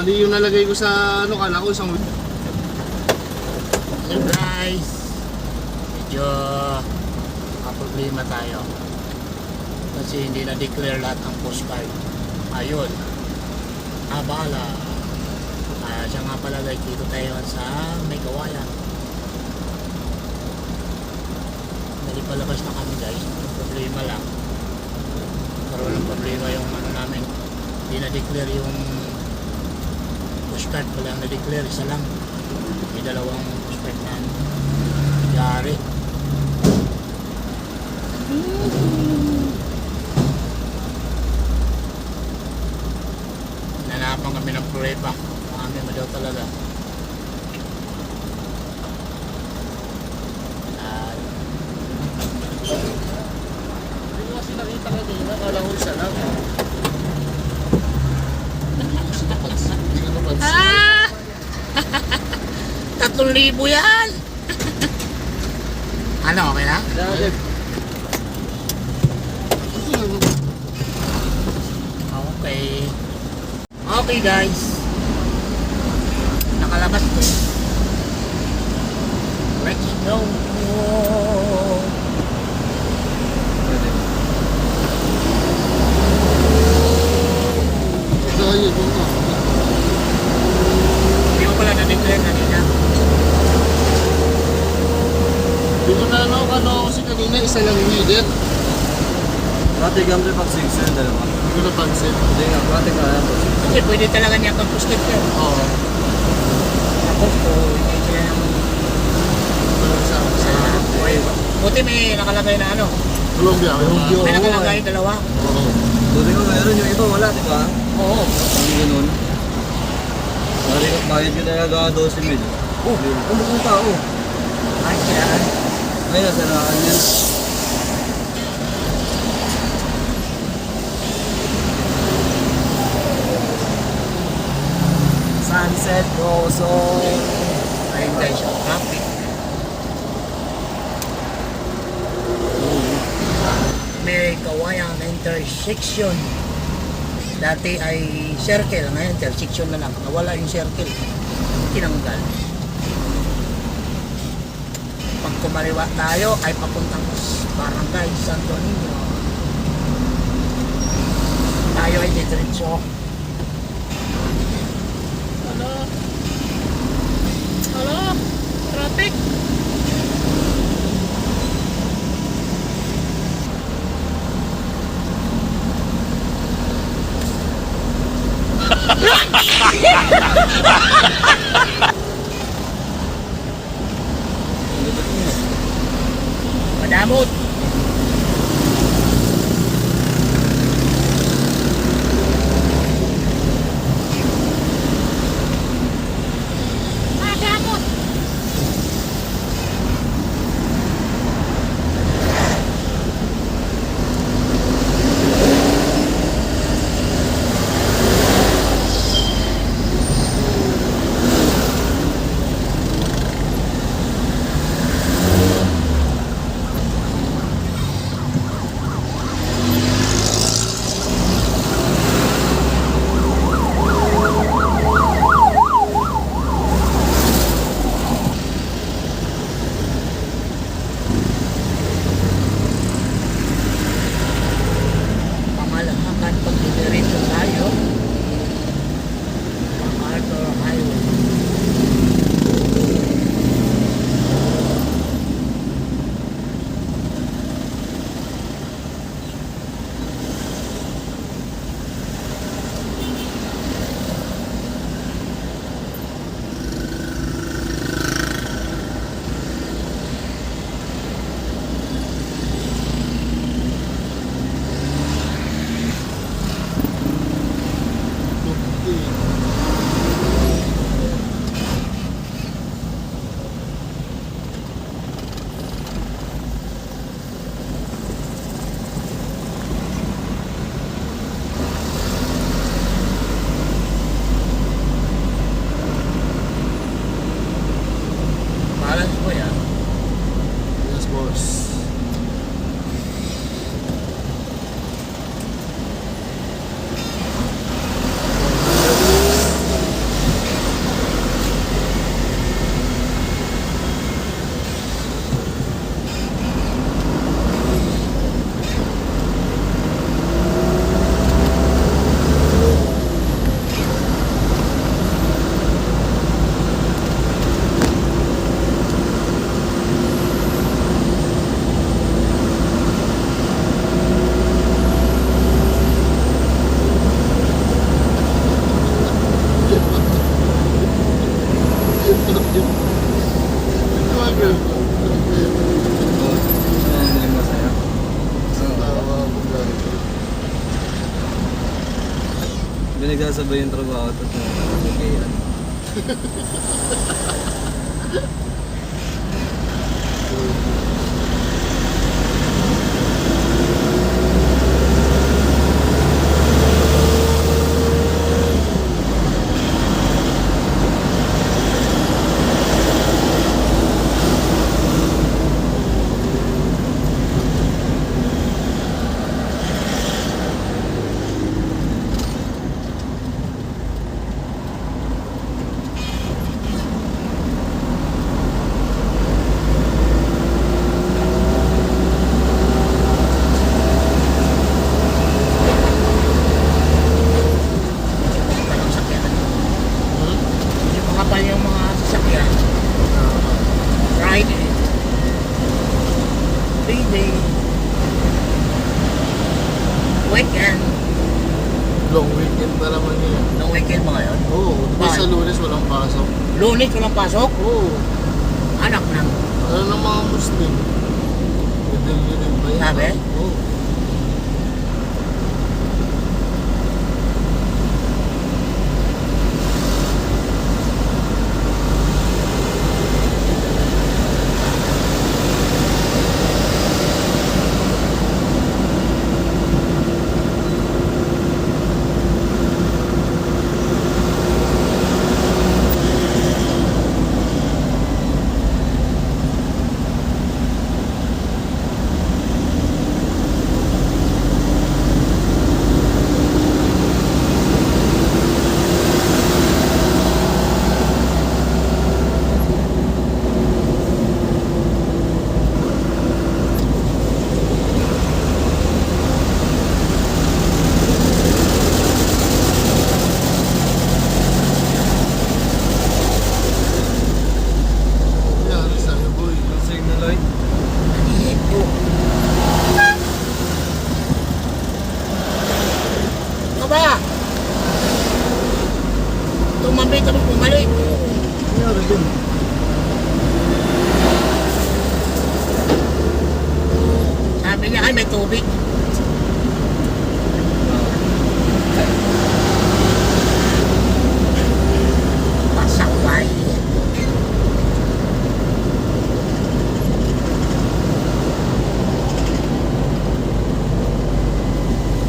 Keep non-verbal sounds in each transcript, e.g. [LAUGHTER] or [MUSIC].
Mali yung nalagay ko sa ano, kala ko isang Surprise! Medyo kaproblema tayo. Kasi hindi na-declare lahat ng postcard. Ayun. Abala. Ah, siya nga pala guys, dito tayo sa may kawayan. Nalipalabas na kami guys. Problema lang. Karoon ng problema yung ano namin. Hindi na-declare yung postcard. Wala na-declare. Isa lang. May dalawang postcard na yari. Nanapan kami ng prueba. Marami mo daw talaga. Hindi ko kasi nakita kanina, kala ko isa lang. Hindi ko napansin. Ah! Tatlong libo yan! [LAUGHS] ano, okay na? Okay. Okay guys. Nakalabas ko. Let's go. Ito, yun, yun. Hindi ko pala na-declare kanina. Hindi ko na ano, kala kanina isa lang yung edit. Pati gamble pag 6 yun, dalawa. Hindi ko napansin. Hindi nga, pati ka alam. Kasi pwede talaga niya kang prescription. Oo. Tapos po, hindi sila naman sa sa Buti may nakalagay na ano. Colombia. Colombia. May nakalagay dalawa. Oo. Buti ko meron yung iba, wala, di ba? Oo. Ang ganun. Pari ko, bayad ko talaga 12 mil. Oh, umuk ng tao. Ay, kailangan. Ay, nasa nakan yan. Sunset goes on. Ayun guys, ang traffic. May kawayan na intersection. Dati ay circle, ngayon intersection na lang. Nawala yung circle. Tinanggal. Pag kumariwa tayo ay papuntang barangay Santo Niño. Tayo ay diretso. Pinagsasabay yung trabaho at okay [LAUGHS] yan. Walang sakyan. Hmm? Hindi makapal yung mga sasakyan. Friday. Payday. Weekend. Long weekend na naman yun. No weekend ba ngayon? Oo, di ba sa Bakit? lunes walang pasok? Lunes walang pasok? Oo. Anak ng Ano ng mga Muslim? Sabi? Oo. Nangyari sa'yo, boy. Yung signal light. Ito. Ano ba? Tumabi tapos bumalik. Din. Sabi niya, ay may tubig. Pasaway.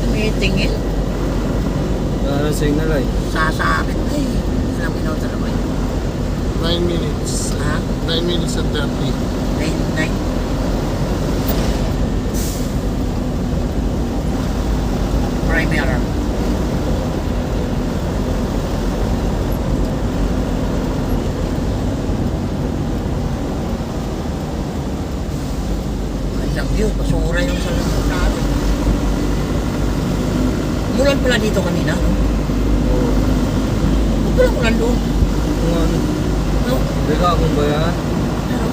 Tumitingin. Ano signal light? Sasabit. Ay, ilang minuto na yun? 9 minutes. Ha? 9 minutes and 30. Nine, nine. Primer. Gandang view, basura yung sa natin. Mulan pala dito kanina, no? Oo. Huwag pala mulan doon. Kung ano. No? Beka akong ba yan? Pero,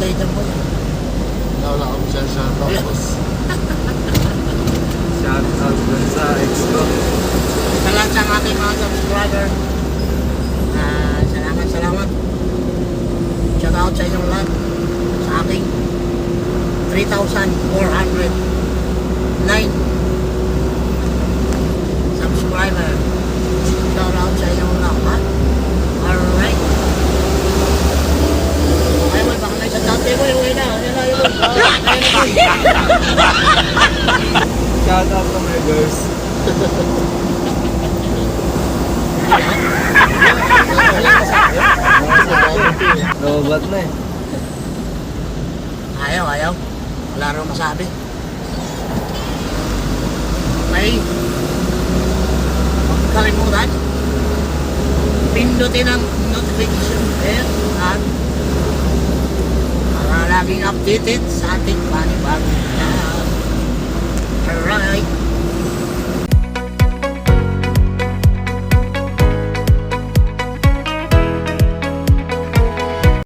shoutout tayo dyan boy. Wala akong siya siya tapos. Shout out dun sa ex ko. Sa lahat sa aking mga subscriber. Ah, salamat, salamat. Shoutout sa inyong lahat. Sa aking 3,409 subscriber. Shoutout sa inyong lahat. Alright. Ay, boy, baka may sa dati boy. Uwi na. Uwi na, uwi na. Ayun na, boy. Shout out to my girls. Robot na eh. Ayaw, ayaw. Wala rin masabi. Okay. Huwag kalimutan. Pindutin ang notification bell at para laging updated sa ating panibagong vlog. Alright.